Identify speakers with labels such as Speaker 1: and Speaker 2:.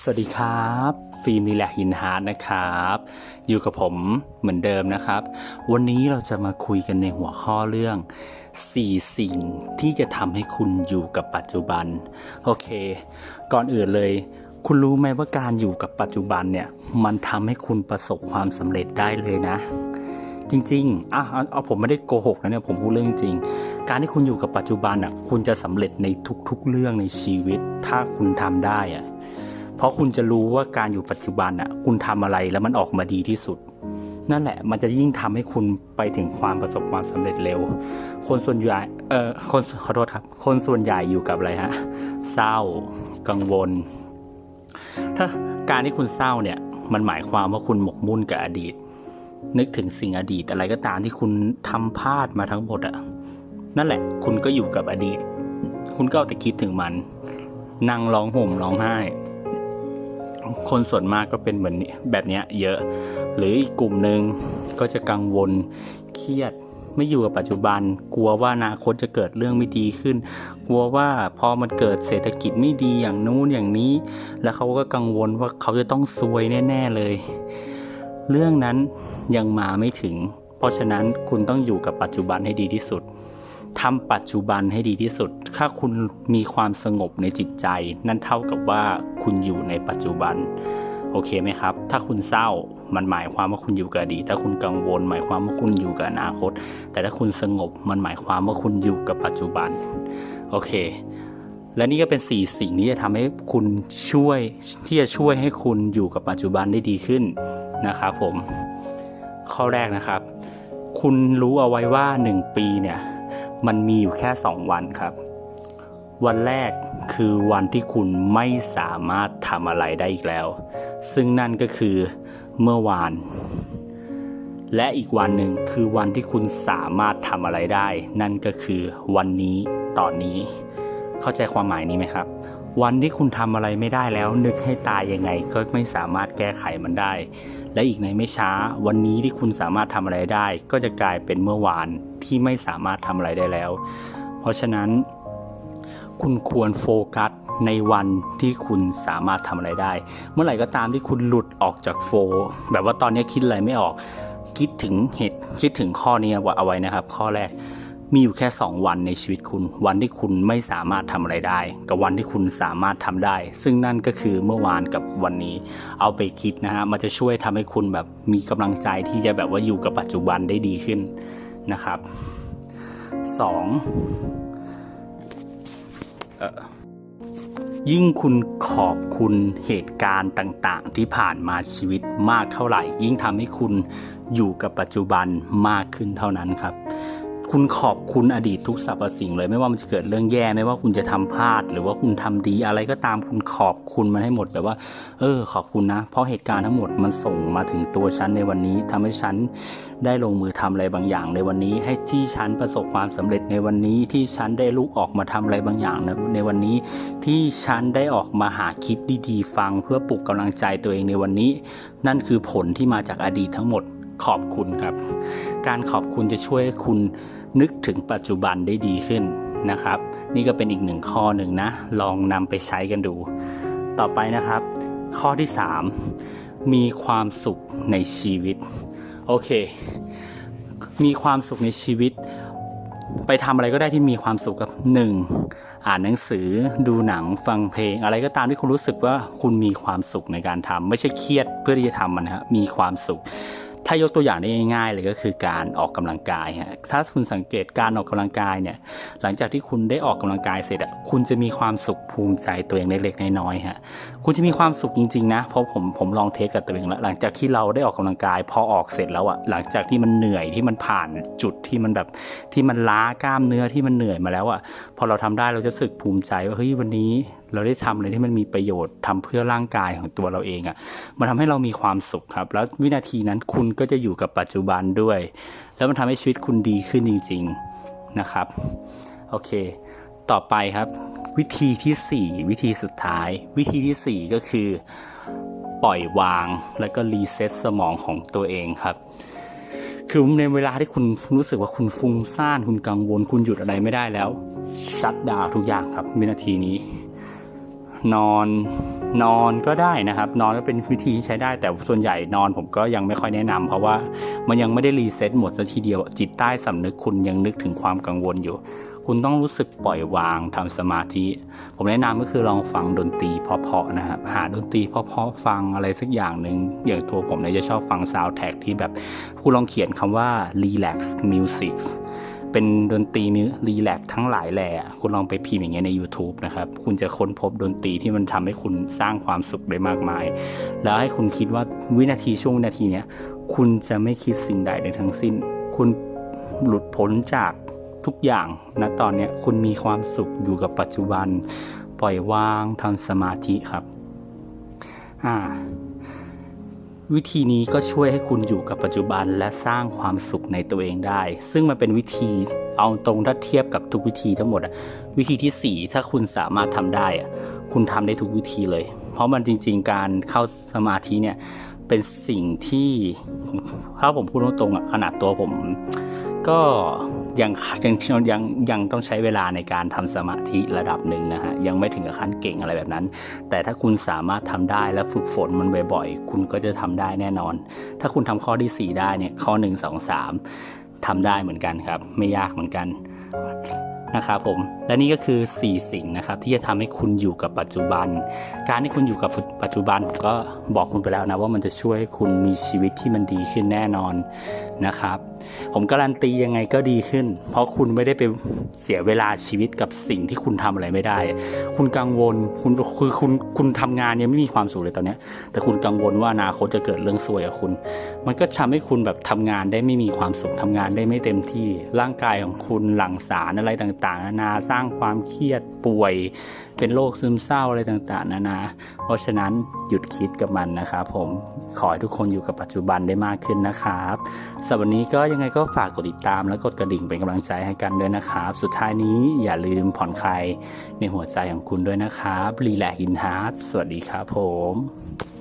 Speaker 1: สวัสดีครับฟิล์มนีแลกหินฮาร์ดนะครับ อยู่กับผมเหมือนเดิมนะครับ วันนี้เราจะมาคุยกันในหัวข้อเรื่อง 4 สิ่งที่จะทำให้คุณอยู่กับปัจจุบัน โอเค ก่อนอื่นเลย คุณรู้ไหมว่าการอยู่กับปัจจุบันเนี่ย มันทำให้คุณประสบความสำเร็จได้เลยนะ จริงๆอะเอาเอาผมไม่ได้โกหกนะเนี่ยผมพูดเรื่องจริงการที่คุณอยู่กับปัจจุบันอะคุณจะสำเร็จในทุกๆเรื่องในชีวิต ถ้าคุณทำได้อะ เพราะคุณจะรู้ว่าการอยู่ปัจจุบันอะคุณทำอะไรแล้วมันออกมาดีที่สุด นั่นแหละมันจะยิ่งทำให้คุณไปถึงความประสบความสำเร็จเร็ว คนส่วนใหญ่เอ่อคนขอโทษครับ คนส่วนใหญ่อยู่กับอะไรฮะเศร้า กังวล ถ้าการที่คุณเศร้าเนี่ย มันหมายความว่าคุณหมกมุ่นกับอดีต นึกถึงสิ่งอดีตอะไรก็ตามที่คุณทำพลาดมาทั้งหมดอะนั่นแหละ คุณก็อยู่กับอดีต คุณก็เอาแต่คิดถึงมัน นั่งร้องห่มร้องไห้ คนส่วนมากก็เป็นเหมือนนี้แบบนี้เยอะ หรืออีกกลุ่มหนึ่งก็จะกังวลเครียดไม่อยู่กับปัจจุบัน กลัวว่าอนาคตจะเกิดเรื่องไม่ดีขึ้น กลัวว่าพอมันเกิดเศรษฐกิจไม่ดีอย่างนู้นอย่างนี้ แล้วเขาก็กังวลว่าเขาจะต้องซวยแน่ ๆเลย เรื่องนั้นยังมาไม่ถึง เพราะฉะนั้นคุณต้องอยู่กับปัจจุบันให้ดีที่สุด ทำปัจจุบันให้ดีที่สุด ถ้าคุณมีความสงบในจิตใจ นั่นเท่ากับว่าคุณอยู่ในปัจจุบัน โอเคไหมครับ ถ้าคุณเศร้ามันหมายความว่าคุณอยู่กับอดีต ถ้าคุณกังวล หมายความว่าคุณอยู่กับอนาคต แต่ถ้าคุณสงบมันหมายความว่าคุณอยู่กับปัจจุบัน โอเค และนี่ก็เป็นสี่สิ่งที่จะทำให้คุณช่วยที่จะช่วยให้คุณอยู่กับปัจจุบันได้ดีขึ้นนะครับผม ข้อแรกนะครับ คุณรู้เอาไว้ว่า 1 ปีเนี่ย มันมีอยู่แค่2วันครับ วันแรกคือวันที่คุณไม่สามารถทำอะไรได้อีกแล้ว ซึ่งนั่นก็คือเมื่อวาน และอีกวันหนึ่งคือวันที่คุณสามารถทำอะไรได้ นั่นก็คือวันนี้ตอนนี้ เข้าใจความหมายนี้ไหมครับ วันที่คุณทำอะไรไม่ได้แล้ว นึกให้ตายยังไงก็ไม่สามารถแก้ไขมันได้ และอีกในไม่ช้า วันนี้ที่คุณสามารถทำอะไรได้ ก็จะกลายเป็นเมื่อวานที่ไม่สามารถทำอะไรได้แล้ว เพราะฉะนั้น คุณควรโฟกัสในวันที่คุณสามารถทำอะไรได้ เมื่อไหร่ก็ตามที่คุณหลุดออกจากโฟ แบบว่าตอนนี้คิดอะไรไม่ออก คิดถึงเหตุคิดถึงข้อนี้เอาไว้นะครับ ข้อแรก มีอยู่แค่ 2 วันในชีวิตคุณ วันที่คุณไม่สามารถทำอะไรได้ กับวันที่คุณสามารถทำได้ ซึ่งนั่นก็คือเมื่อวานกับวันนี้ เอาไปคิดนะฮะมันจะช่วยทำให้คุณแบบมีกำลังใจที่จะแบบว่าอยู่กับปัจจุบันได้ดีขึ้นนะครับ 2. เออยิ่งคุณขอบคุณเหตุการณ์ต่างๆ ที่ผ่านมาชีวิตมากเท่าไหร่ ยิ่งทำให้คุณอยู่กับปัจจุบันมากขึ้นเท่านั้นครับ คุณขอบคุณอดีตทุกสรรพสิ่งเลย ไม่ว่ามันจะเกิดเรื่องแย่ไม่ว่าคุณจะทำพลาด หรือว่าคุณทำดีอะไรก็ตามคุณขอบคุณมันให้หมดแบบว่า เออ ขอบคุณนะ เพราะเหตุการณ์ทั้งหมดมันส่งมาถึงตัวฉันในวันนี้ทำให้ฉันได้ลงมือทำอะไรบางอย่างในวันนี้ ให้ที่ฉันประสบความสำเร็จในวันนี้ที่ฉันได้ลุกออกมาทำอะไรบางอย่างในวันนี้ ที่ฉันได้ออกมาหาคลิปดีๆฟัง เพื่อปลุกกำลังใจตัวเองในวันนี้ นั่นคือผลที่มาจากอดีตทั้งหมดขอบคุณครับ การขอบคุณจะช่วยให้คุณ นึกถึงปัจจุบันได้ดีขึ้นนะครับ นี่ก็เป็นอีกหนึ่งข้อหนึ่งนะ ลองนำไปใช้กันดู ต่อไปนะครับ ข้อที่ 3 มีความสุขในชีวิต โอเค มีความสุขในชีวิต ไปทำอะไรก็ได้ที่มีความสุขกับหนึ่งอ่านหนังสือดูหนังฟังเพลง อะไรก็ตามที่คุณรู้สึกว่าคุณมีความสุขในการทำไม่ใช่เครียดเพื่อที่จะทำมันนะครับมีความสุข ถ้ายกตัวอย่างได้ง่ายๆเลยก็คือการออกกำลังกายฮะถ้าคุณสังเกตการออกกำลังกายเนี่ยหลังจากที่คุณได้ออกกำลังกายเสร็จอะคุณจะมีความสุขภูมิใจตัวเองเล็กๆน้อยๆฮะคุณจะมีความสุขจริงๆนะเพราะผมผมลองเทสกับตัวเองแล้วหลังจากที่เราได้ออกกำลังกาย พอออกเสร็จแล้วอะหลังจากที่มันเหนื่อยที่มันผ่านจุดที่มันแบบที่มันล้ากล้ามเนื้อที่มันเหนื่อยมาแล้วอะพอเราทำได้เราจะสึกภูมิใจว่าเฮ้ยวันนี้ เราได้ทำอะไรที่มันมีประโยชน์ทำเพื่อร่างกายของตัวเราเองอะ่ะมันทำให้เรามีความสุขครับ แล้ววินาทีนั้นคุณก็จะอยู่กับปัจจุบันด้วย แล้วมันทำให้ชีวิตคุณดีขึ้นจริง ๆนะครับโอเค ต่อไปครับ วิธีที่ 4 วิธีสุดท้าย วิธีทีสี่ 4 ก็คือ ปล่อยวางแล้วก็รีเซ็ตสมองของตัวเองครับคือในเวลาที่คุณรู้สึกว่าคุณฟุ้งซ่านคุณกังวล คุณหยุดอะไรไม่ได้แล้ว ชัดดาวทุกอย่างครับวินาทีนี้ นอนนอนก็ได้นะครับ นอนก็เป็นวิธีที่ใช้ได้แต่ส่วนใหญ่นอนผมก็ยังไม่ค่อยแนะนำเพราะว่ามันยังไม่ได้รีเซ็ตหมดซะทีเดียวจิตใต้สำนึกคุณยังนึกถึงความกังวลอยู่ คุณต้องรู้สึกปล่อยวางทำสมาธิ ผมแนะนำก็คือลองฟังดนตรีเพาะๆนะครับหาดนตรีเพาะๆฟังอะไรสักอย่างหนึ่งอย่างตัวผมเนี่ยจะชอบฟังซาวด์แท็กที่แบบคุณลองเขียนคำว่า relax music เป็นดนตรีนี้รีแลกทั้งหลายแหล่คุณลองไปพิมพ์อย่างเงี้ยใน YouTube นะครับ คุณจะค้นพบดนตรีที่มันทำให้คุณสร้างความสุขได้มากมาย แล้วให้คุณคิดว่าวินาทีช่วงวินาทีเนี้ยคุณจะไม่คิดสิ่งใดในทั้งสิ้น คุณหลุดพ้นจากทุกอย่างณตอนเนี้ยคุณมีความสุขอยู่กับปัจจุบัน ปล่อยวางทำสมาธิครับ อ่า วิธีนี้ก็ช่วยให้คุณอยู่กับปัจจุบันและสร้างความสุขในตัวเองได้ ซึ่งมันเป็นวิธีเอาตรงถ้าเทียบกับทุกวิธีทั้งหมดอะวิธีที่ 4 ถ้าคุณสามารถทำได้อะคุณทำได้ทุกวิธีเลย เพราะมันจริง ๆ การเข้าสมาธิเนี่ยเป็นสิ่งที่ถ้าผมพูดตรงๆขนาดตัวผม ก็ยังยังยังยังต้องใช้เวลาในการทำสมาธิระดับหนึ่งนะฮะยังไม่ถึงกับขั้นเก่งอะไรแบบนั้น แต่ถ้าคุณสามารถทำได้และฝึกฝนมันบ่อยๆ คุณก็จะทำได้แน่นอน ถ้าคุณทำข้อที่ 4 ได้เนี่ยข้อ 1 2 3ทำได้เหมือนกันครับ ไม่ยากเหมือนกันนะครับผมและนี่ก็คือ 4 สิ่งนะครับที่จะทำให้คุณอยู่กับปัจจุบัน การที่คุณอยู่กับปัจจุบันผมก็บอกคุณไปแล้วนะว่ามันจะช่วยให้คุณมีชีวิตที่มันดีขึ้นแน่นอนนะครับ ผมการันตียังไงก็ดีขึ้น เพราะคุณไม่ได้ไปเสียเวลาชีวิตกับสิ่งที่คุณทำอะไรไม่ได้ คุณกังวลคุณคือคุณคุณทำงานยังไม่มีความสุขเลยตอนนี้แต่คุณกังวลว่าอนาคตจะเกิดเรื่องซวยกับคุณ มันก็ทำให้คุณแบบทำงานได้ไม่มีความสุขทำงานได้ไม่เต็มที่ร่างกายของคุณหลั่งสารอะไรต่างๆนานาสร้างความเครียดป่วย เป็นโรคซึมเศร้าอะไรต่างๆนานา เพราะฉะนั้นหยุดคิดกับมันนะครับผมขอให้ทุกคนอยู่กับปัจจุบันได้มากขึ้นนะครับสำหรับวันนี้ก็ยังไงก็ฝากกดติดตามและกดกระดิ่งเป็นกำลังใจให้กันด้วยนะครับ สุดท้ายนี้อย่าลืมผ่อนคลายในหัวใจของคุณด้วยนะครับรีแลกอินฮาร์ดสวัสดีครับผม